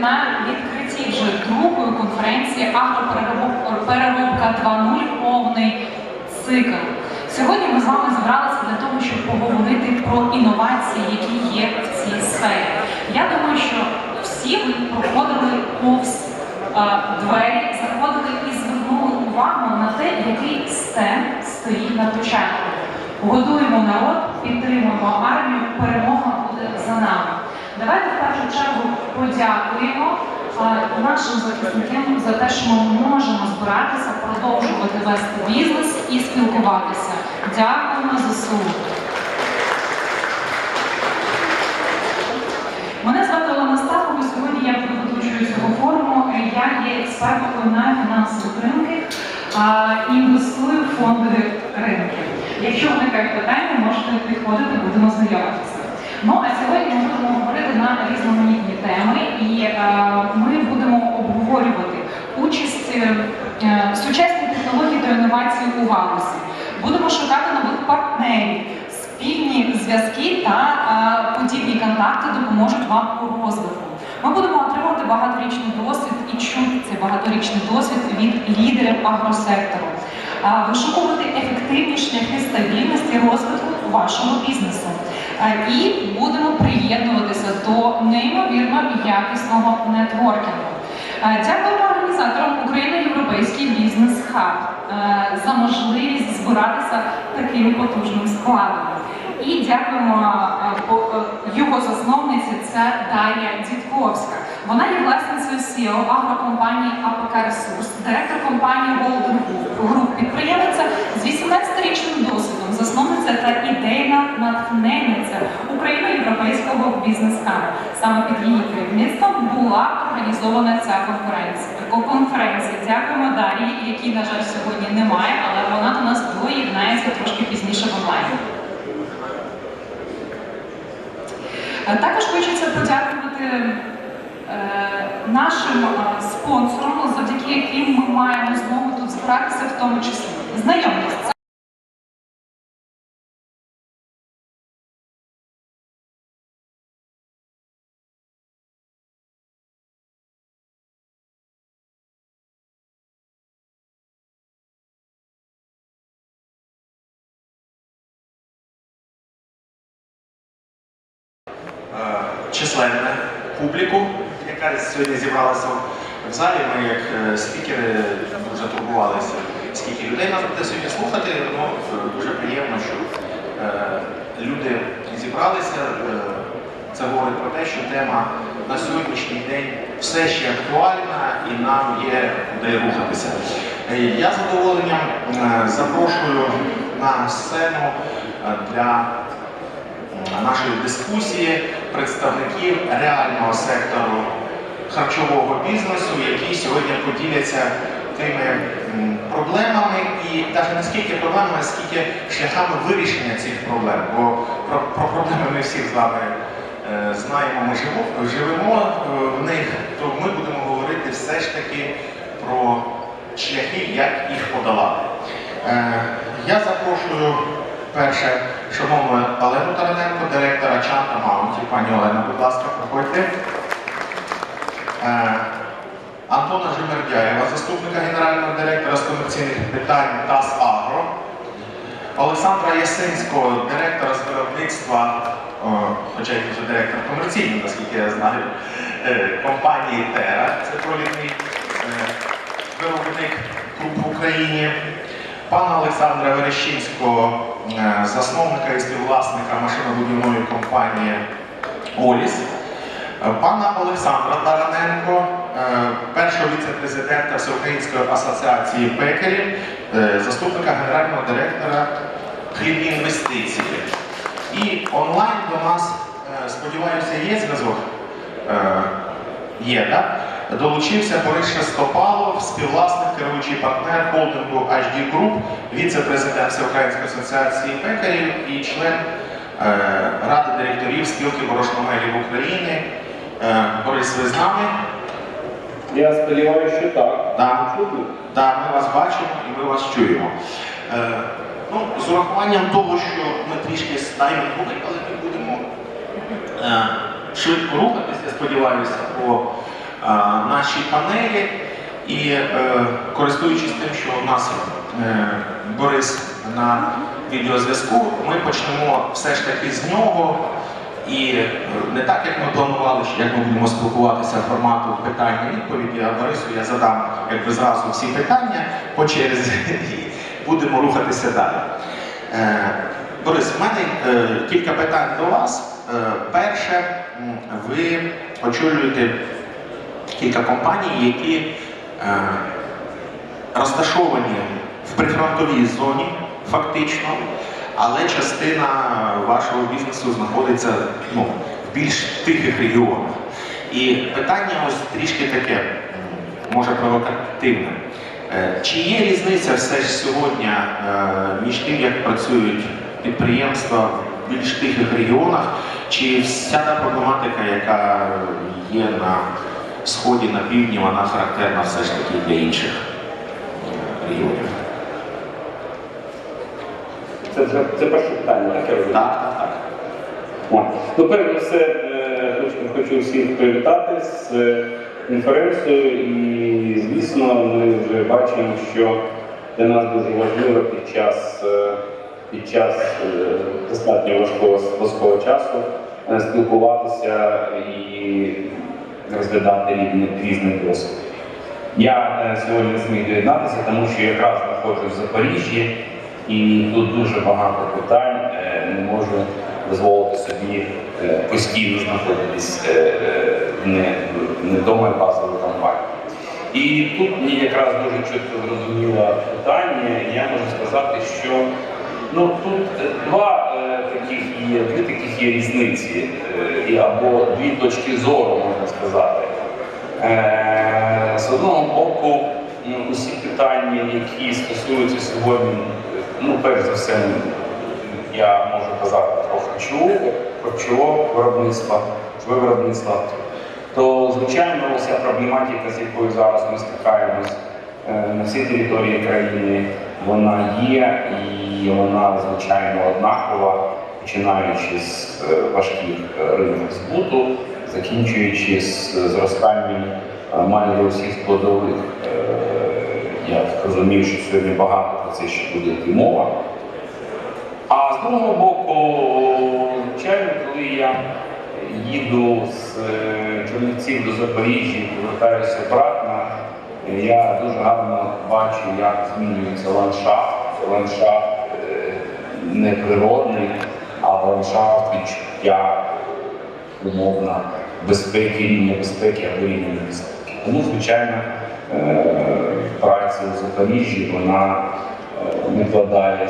на відкритті вже другої конференції Агропереробка 2.0 повний цикл. Сьогодні ми з вами зібралися для того, щоб поговорити про інновації, які є в цій сфері. Я думаю, що всі ви проходили повз е, двері, заходили і звернули увагу на те, який стенд стоїть на початку. Годуємо народ, підтримуємо армію, перемога буде за нами. Давайте в першу чергу подякуємо нашим захисникам за те, що ми можемо збиратися, продовжувати вести бізнес і спілкуватися. Дякуємо ЗСУ. Мене звати Олена Стахова, сьогодні я ведучою цього форуму. Я є експерткою на фінансові ринки, а, інвестую в фондові ринки. Якщо виникають питання, можете підходити, будемо знайомитися. Ну а сьогодні ми будемо говорити на різноманітні теми, і е, ми будемо обговорювати участь е, е, сучасні технології та інновації у галузі. Будемо шукати нових партнерів. Спільні зв'язки та е, подібні контакти допоможуть вам у розвитку. Ми будемо отримувати багаторічний досвід і чути цей багаторічний досвід від лідерів агросектору, Е, вишукувати ефективні шляхи стабільності розвитку вашого бізнесу. І будемо приєднуватися до неймовірно якісного нетворкінгу. Дякуємо організаторам Україна Європейський бізнес хаб за можливість збиратися таким потужним складом. І дякуємо його засновниці, це Дар'я Дідковська. Вона є власницею CEO агрокомпанії АПК Ресурс, директор компанії Golden Group, підприємиця з 18-річним досвідом, засновниця та ідейна натхненниця Україно-європейського бізнес-хабу. Саме під її керівництвом була організована ця конференція. Конференція. Дякуємо Дар'ї, якій, на жаль, сьогодні немає, але вона до нас доєднається трошки пізніше в онлайні. Е, Також хочеться подякувати е, нашим е, спонсорам, завдяки яким ми маємо змогу тут збиратися, в тому числі. Знайомтесь, це е, публіку, яка сьогодні зібралася в залі. Ми, як е, спікери, дуже турбувалися, скільки людей нас буде сьогодні слухати. Ну, е, дуже приємно, що е, люди зібралися. Е, Це говорить про те, що тема на сьогоднішній день все ще актуальна і нам є куди рухатися. Я з задоволенням запрошую на сцену для нашої дискусії представників реального сектору харчового бізнесу, які сьогодні поділяться тими проблемами і навіть не скільки проблемами, а скільки шляхами вирішення цих проблем. Бо про, про проблеми ми всі з вами е, знаємо, ми живемо е, в них, то ми будемо говорити все ж таки про шляхи, як їх подолати. Е, Я запрошую перше шановну Олену Тараненко, директора Чанта Маунті. Пані Олена, будь ласка, проходьте. Е, Антона Жемердяєва, заступника генерального директора з комерційних питань ТАС Агро. Олександра Ясинського, директора з виробництва, хоча він вже директор комерційний, наскільки я знаю, е, компанії Тера, це провідний е, виробник круп в Україні. Пана Олександра Верещинського, е, засновника і співвласника машинобудівної компанії Оліс. Е, Пана Олександра Тараненко, е, першого віце-президента Всеукраїнської асоціації пекарів, е, заступника генерального директора хлібні інвестиції. І онлайн до нас, сподіваюся, є зв'язок. Є, так? Долучився Борис Шестопалов, співвласник, керуючий партнер холдингу HD Group, віце-президент Всеукраїнської асоціації пекарів і член е, Ради директорів спілки борошномелів України. Е, Борис, ви з нами? Я сподіваюся, що так. Так. Чути? Так, ми вас бачимо і ми вас чуємо. Е, ну, з урахуваннем того, що ми трішки знаємо були, але ми будемо е, швидко рухатися, я сподіваюся, по наші панелі. І е, користуючись тим, що у нас е, Борис на відеозв'язку, ми почнемо все ж таки з нього. І е, не так, як ми планували, що як ми будемо спілкуватися формату питання відповіді, а Борису я задам якби зразу всі питання по черзі і будемо рухатися далі. Е, Борис, в мене е, кілька питань до вас. Е, перше, ви очолюєте кілька компаній, які розташовані в прифронтовій зоні, фактично, але частина вашого бізнесу знаходиться ну, в більш тихих регіонах. І питання ось трішки таке, може провокативне. Е, Чи є різниця все ж сьогодні е, між тим, як працюють підприємства в більш тихих регіонах, чи вся та проблематика, яка є на сході, на півдні, вона характерна все ж таки для інших регіонів? Це, це, це перше питання, так я розумію? Так, так, так. Ну, перш за все, е, хочу, хочу всіх привітати з е, конференцією і, звісно, ми вже бачимо, що для нас дуже важливо під час, е, під час достатньо важкого важкого часу спілкуватися і розглядати різні, досвід. Я е, сьогодні зміг доєднатися, тому що якраз знаходжусь в Запоріжжі, і тут дуже багато питань е, не можу дозволити собі е, постійно знаходитись не вдома і базової компанії. І тут мені якраз дуже чітко зрозуміло питання, і я можу сказати, що ну, тут е, два е, таких є, дві таких є різниці, е, або дві точки зору, можна сказати. Е, З одного боку, ну, усі питання, які стосуються сьогодні, ну, перш за все, я можу казати про харчову, харчового виробництва, харчове виробництво, то, звичайно, вся проблематика, з якою зараз ми стикаємось е, на всій території країни, вона є і вона, звичайно, однакова, починаючи з е, важких е, ринків збуту, закінчуючи з зростанням е, майже усіх складових. Я розумію, що сьогодні багато про це ще буде йти мова. А з другого боку, звичайно, коли я їду з Чернівців до Запоріжжя і повертаюся обратно, я дуже гарно бачу, як змінюється ландшафт. Ландшафт е, не природний, а ландшафт відчуття умовно безпеки, рівня безпеки або рівня небезпеки. Тому, звичайно, е, праця у Запоріжжі вона е, не вкладає